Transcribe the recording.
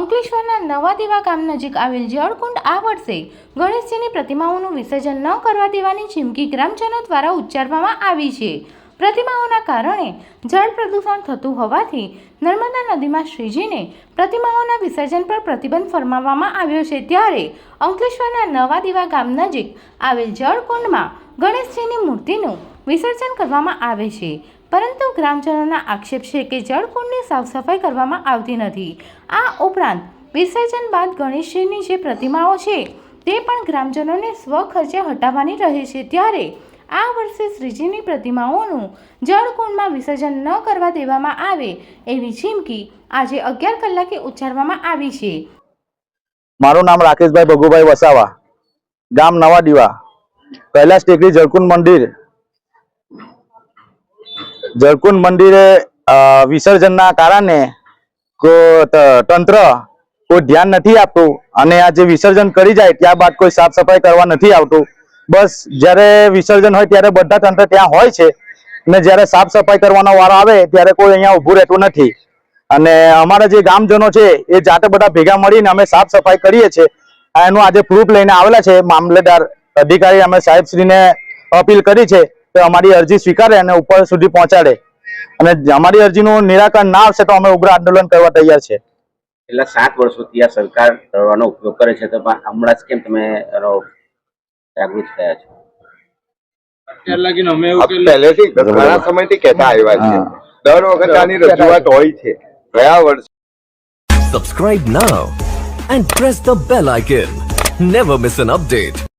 અંકલેશ્વરના નવા દેવા ગામ નજીક આવેલ જળકુંડ આ વર્ષે ગણેશજીની પ્રતિમાઓનું વિસર્જન ન કરવા દેવાની ચીમકી ગ્રામજનો દ્વારા ઉચ્ચારવામાં આવી છે. પ્રતિમાઓના કારણે જળ પ્રદૂષણ થતું હોવાથી નર્મદા નદીમાં શ્રીજીને પ્રતિમાઓના વિસર્જન પર પ્રતિબંધ ફરમાવવામાં આવ્યો છે. ત્યારે અંકલેશ્વરના નવા દીવા ગામ નજીક આવેલ જળકુંડમાં ગણેશજીની મૂર્તિનું વિસર્જન કરવામાં આવે છે. પરંતુ ગ્રામજનોના આક્ષેપ છે કે જળકુંડની સાફ સફાઈ કરવામાં આવતી નથી. આ ઉપરાંત વિસર્જન બાદ ગણેશજીની જે પ્રતિમાઓ છે તે પણ ગ્રામજનોને સ્વખર્ચે હટાવવાની રહે છે. ત્યારે આ વર્ષે શ્રીજીની પ્રતિમાઓનું જળકુંડમાં વિસર્જન ન કરવા દેવામાં આવે એવી ચીમકી આજે અગિયાર કલાકે ઉચ્ચારવામાં આવી છે. મારું નામ રાકેશભાઈ ભગુભાઈ વસાવા, ગામ નવા દીવા કૈલાસ ટેકરી જળકુંડ મંદિર. જળકુંડ મંદિરે વિસર્જનના કારણે તંત્ર કોઈ ધ્યાન નથી આપતું અને આ જે વિસર્જન કરી જાય ત્યારબાદ કોઈ સાફ સફાઈ કરવા નથી આવતું. બસ જ્યારે વિસર્જન હોય ત્યારે બધા તંત્ર ત્યાં હોય છે ને જ્યારે સાફ સફાઈ કરવાનો વારો આવે ત્યારે કોઈ અહીંયા ઊભું રહેતું નથી. અને અમારા જે ગામજનો છે એ જાતે બધા ભેગા મળીને અમે સાફ સફાઈ કરીએ છીએ. એનું આજે પ્રૂફ લઈને આવેલા છે. મામલેદાર અધિકારી અમે સાહેબશ્રીને અપીલ કરી છે કે અમારી અરજી સ્વીકારે અને ઉપર સુધી પહોંચાડે. અને અમારી અરજીનું નિરાકરણ ના આવશે તો અમે ઉગ્ર આંદોલન કરવા તૈયાર છે. છેલ્લા સાત વર્ષોથી આ સરકાર દવાનો ઉપયોગ કરે છે. તો હમણાં જ કેમ તમે જાગૃત થયા છો. અત્યાર લગીને અમે એવું આ કરેલું પહેલેથી ઘણા સમયથી કહેતા આવ્યા છે. દર વખત આની રજૂઆત હોય છે. ગયા વર્ષે. Subscribe now and press the bell icon never miss an update.